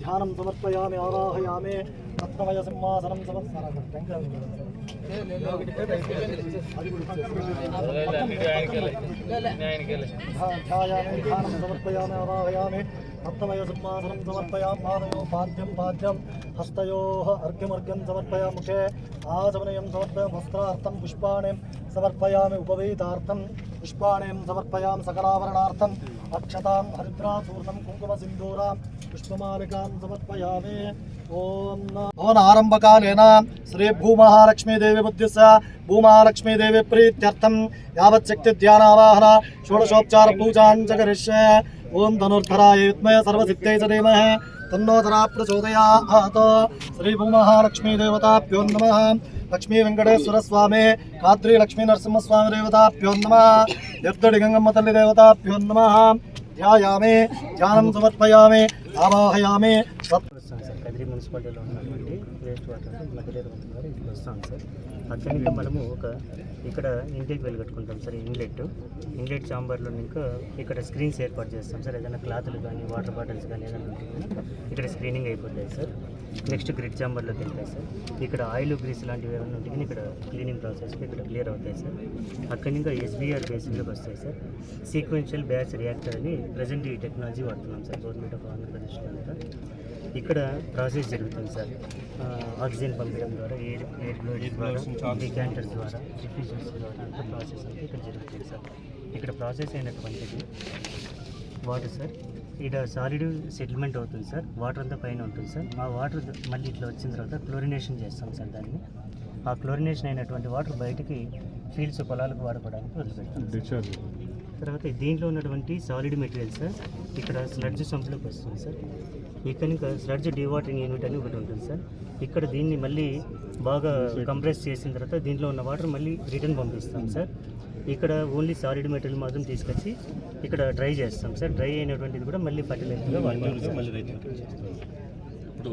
ధ్యానం సమర్పయామి ఆవాహయామి రత్నమయ సింహాసనం సమర్పయామి ధ్యాయామి సమర్పయామి ఆవాహయామి రత్నమయ సింహాసనం సమర్పయామి పాదయో పాద్యం పాద్యం హస్తయో అర్ఘ్యమర్ఘ్యం సమర్పయా ముఖే ఆచమనయం సమర్పయామి వస్త్రార్థం పుష్పాణి సమర్పయామి ఉపవీతార్థం पुष्पाणी समर्पयाम सकलाभरणार्थम अक्षतां हरिद्राचूर्णं कुङ्कुमसिन्दूरां पुष्पमालिकां समर्पयामि। ॐ भवनारम्भकालेन श्रीभूमहालक्ष्मीदेवीबुद्धिस्य भूमहालक्ष्मीदेवी प्रीत्यर्थं यावच्छक्तिध्यानावाहन षोडशोपचारपूजां च करिष्ये। ॐ धनुर्धराय विद्महे सर्वसिद्ध्यै च धीमहे। तन्नोधरा प्रचोदया श्री प्रचोदयात् श्रीभूमहालक्ष्मीदेवताभ्यो नमः। లక్ష్మీ వెంకటేశ్వర స్వామి కాత్రి లక్ష్మీ నరసింహస్వామి దేవతాభ్యో నమః నిర్దడి గంగమ్మ తల్లి దేవతాభ్యో ధ్యాయామి ధ్యానం సమర్పయామి ఆవాహయామి వస్తాను వస్తాం సార్. కదిరి మున్సిపాలిటీలో ఉన్నటువంటి వేస్ట్ వాటర్ మధ్యలేరు వంతెన ఇక్కడికి వస్తాం సార్. అక్కడి నుంచి మనము ఒక ఇక్కడ ఇంటికి వెలుగట్టుకుంటాం సార్ ఇన్లెట్ ఇన్లెట్ చాంబర్లో ఇంకా ఇక్కడ స్క్రీన్స్ ఏర్పాటు చేస్తాం సార్. ఏదైనా క్లాత్లు కానీ వాటర్ బాటిల్స్ కానీ ఏదైనా ఉంటే ఇక్కడ స్క్రీనింగ్ అయిపోతాయి సార్. నెక్స్ట్ గ్రిడ్ చాంబర్లోకి వెళ్తాయి సార్. ఇక్కడ ఆయిల్ గ్రీస్ లాంటివి ఏమైనా ఉంటే ఇక్కడ క్లీనింగ్ ప్రాసెస్ ఇక్కడ క్లియర్ అవుతాయి సార్. అక్కడి నుంచి ఎస్బీఆర్ బేసిక్లోకి వస్తాయి సార్. సీక్వెన్షియల్ బ్యాచ్ రియాక్టర్ అని ప్రజెంట్ ఈ టెక్నాలజీ వాడుతున్నాం సార్. గవర్నమెంట్ ఆఫ్ ఆంధ్రప్రదేశ్లో అంతా ఇక్కడ ప్రాసెస్ జరుగుతుంది సార్. ఆక్సిజన్ పంపించడం ద్వారా ఎయిర్ ఎయిర్ బ్లోయింగ్ ద్వారా డికాంటర్స్ ద్వారా డిఫ్యూజర్స్ ద్వారా అంత ప్రాసెస్ అంతా ఇక్కడ జరుగుతుంది సార్. ఇక్కడ ప్రాసెస్ అయినటువంటిది వాటర్ సార్. ఇక్కడ సాలిడ్ సెటిల్మెంట్ అవుతుంది సార్. వాటర్ అంతా పైన ఉంటుంది సార్. ఆ వాటర్ మళ్ళీ ఇట్లా వచ్చిన తర్వాత క్లోరినేషన్ చేస్తాం సార్ దాన్ని. ఆ క్లోరినేషన్ అయినటువంటి వాటర్ బయటికి ఫీల్డ్స్ పొలాలకు వాడుకోవడానికి వదిలిపెడతాం తర్వాత దీంట్లో ఉన్నటువంటి సాలిడ్ మెటీరియల్ సార్ ఇక్కడ స్లడ్జ్ సంపులోకి వస్తుంది సార్ ఇక్కడ ఇంకా స్లడ్జ్ డివాటరింగ్ యూనిట్ అని ఒకటి ఉంటుంది సార్ ఇక్కడ దీన్ని మళ్ళీ బాగా కంప్రెస్ చేసిన తర్వాత దీంట్లో ఉన్న వాటర్ మళ్ళీ రిటర్న్ పంపిస్తాం సార్ ఇక్కడ ఓన్లీ సాలిడ్ మెటీరియల్ మాత్రం తీసుకొచ్చి ఇక్కడ డ్రై చేస్తాం సార్ డ్రై అయినటువంటిది కూడా మళ్ళీ ఫర్టిలైజర్గా వాడుతాం సార్. ఇప్పుడు